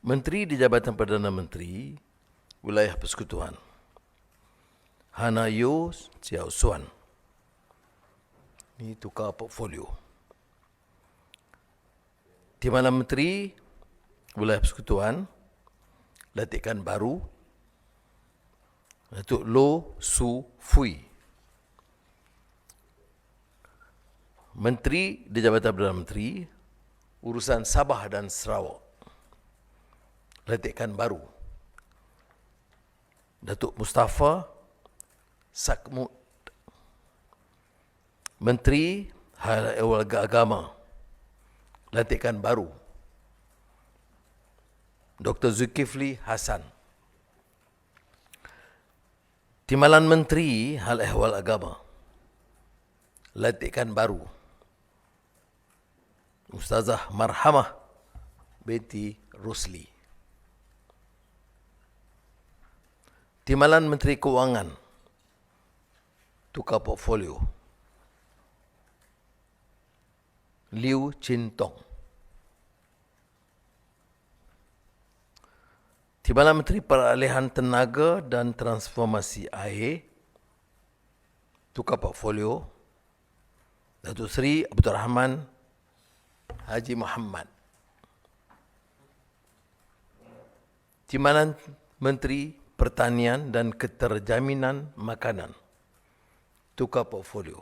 Menteri di Jabatan Perdana Menteri Wilayah Persekutuan. Hanayo Chiao Suan Ini tukar portfolio. Timbalan Menteri Wilayah Persekutuan Latikan baru Datuk Lo Su Fui. Menteri di Jabatan Perdana Menteri Urusan Sabah dan Sarawak Latikan baru. Datuk Mustafa Sakmut Menteri Hal Ehwal Agama. Lantikan baru. Dr. Zulkifli Hasan Timbalan Menteri Hal Ehwal Agama. Lantikan baru. Ustazah Marhamah binti Rusli Timbalan Menteri Keuangan Tukar portfolio. Liu Chin Tong Timbalan Menteri Peralihan Tenaga dan Transformasi Air. Tukar portfolio. Datuk Seri Abdul Rahman Haji Muhammad. Timbalan Menteri Pertanian dan Keterjaminan Makanan. Tukar portfolio.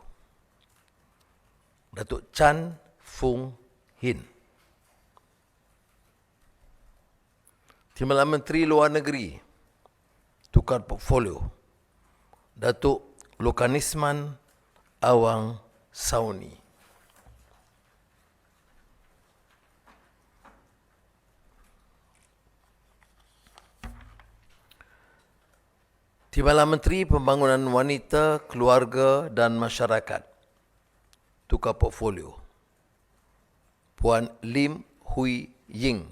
Datuk Chan Fung Hin. Timbalan Menteri Luar Negeri. Tukar portfolio. Datuk Lokanisman Awang Sauni Timbalan Menteri Pembangunan Wanita, Keluarga dan Masyarakat. Tukar portfolio. Puan Lim Hui Ying.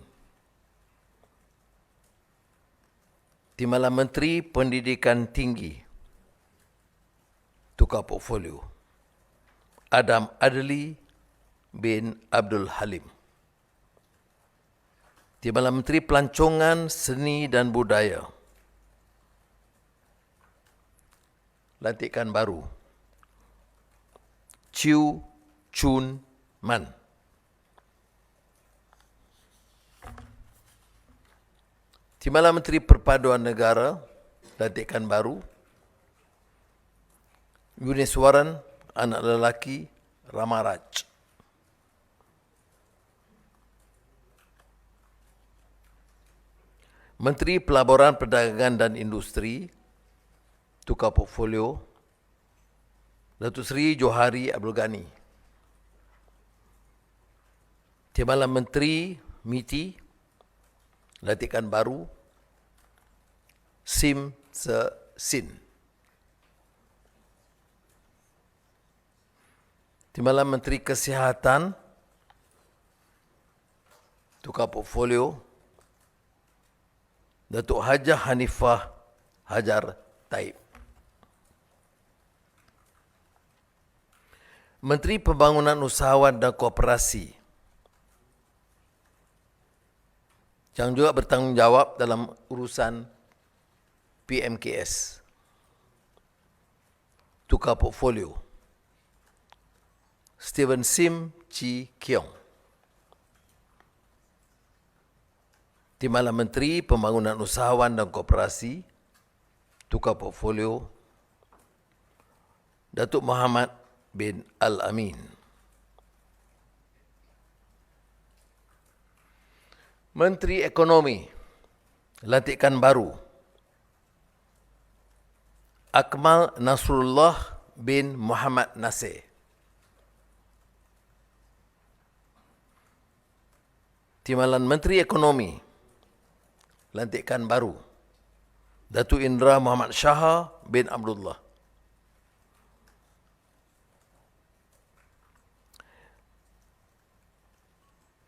Timbalan Menteri Pendidikan Tinggi. Tukar portfolio. Adam Adli bin Abdul Halim. Timbalan Menteri Pelancongan Seni dan Budaya Lantikan baru. Chiu Chun Man. Timbalan Menteri Perpaduan Negara Lantikan baru. Yuniswaran Anak lelaki Ramaraj Menteri Pelaburan Perdagangan dan Industri Tukar Portfolio. Datuk Seri Johari Abdul Ghani. Timbalan Menteri MITI Latikan baru Sim Se Sin. Timbalan Menteri Kesihatan Tukar Portfolio Datuk Hajah Hanifah Hajar Taib Menteri Pembangunan Usahawan dan Koperasi yang juga bertanggungjawab dalam urusan PMKS. Tukar portfolio. Steven Sim Chi Kiong. Timbalan Menteri Pembangunan Usahawan dan Koperasi. Tukar portfolio. Datuk Muhammad bin Al-Amin. Menteri Ekonomi lantikan baru Akmal Nasrullah bin Muhammad Nasir. Timbalan Menteri Ekonomi lantikan baru Datuk Indra Muhammad Shah bin Abdullah.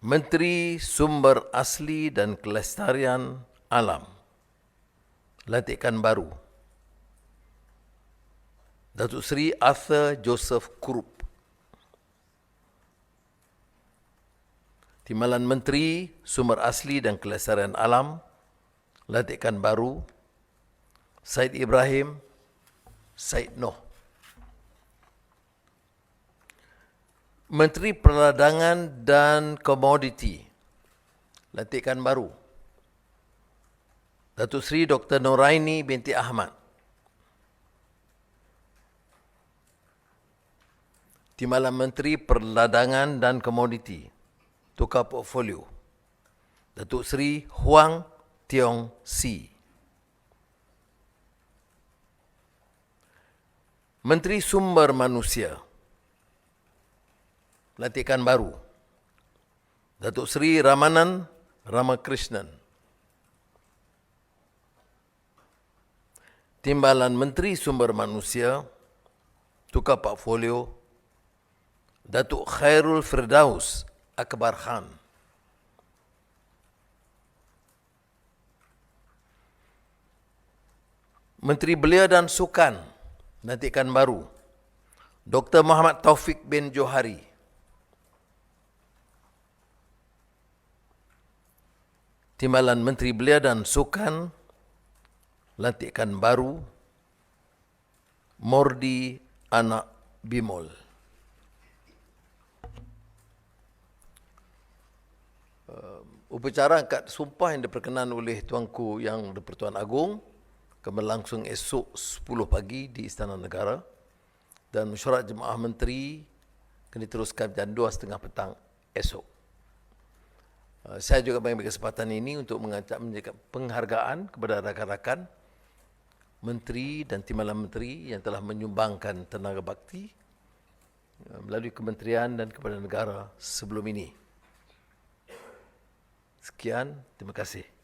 Menteri Sumber Asli dan Kelestarian Alam. Lantikan baru. Datuk Seri Arthur Joseph Krupp. Timbalan Menteri Sumber Asli dan Kelestarian Alam, lantikan baru, Said Ibrahim, Said Noh. Menteri Perdagangan dan Komoditi, lantikan baru, Datuk Seri Dr. Noraini binti Ahmad. Timbalan Menteri Perdagangan dan Komoditi, tukar portfolio, Datuk Seri Huang Tiong Si. Menteri Sumber Manusia, lantikan baru, Datuk Seri Ramanan Ramakrishnan. Timbalan Menteri Sumber Manusia, tukar portfolio, Datuk Khairul Firdaus Akbar Khan. Menteri Belia dan Sukan, lantikan baru, Dr. Muhammad Taufik bin Johari. Timbalan Menteri Belia dan Sukan, lantikan baru, Mordi Anak Bimol. Uh, upacara angkat sumpah yang diperkenan oleh Tuanku Yang di-Pertuan Agong akan berlangsung esok 10 pagi di Istana Negara dan mesyuarat jemaah menteri akan diteruskan jam 2.30 petang esok. Uh, saya juga mengambil kesempatan ini untuk mengajak menjaga penghargaan kepada rakan-rakan menteri dan timbalan menteri yang telah menyumbangkan tenaga bakti uh, melalui kementerian dan kepada negara sebelum ini. Sekian, terima kasih.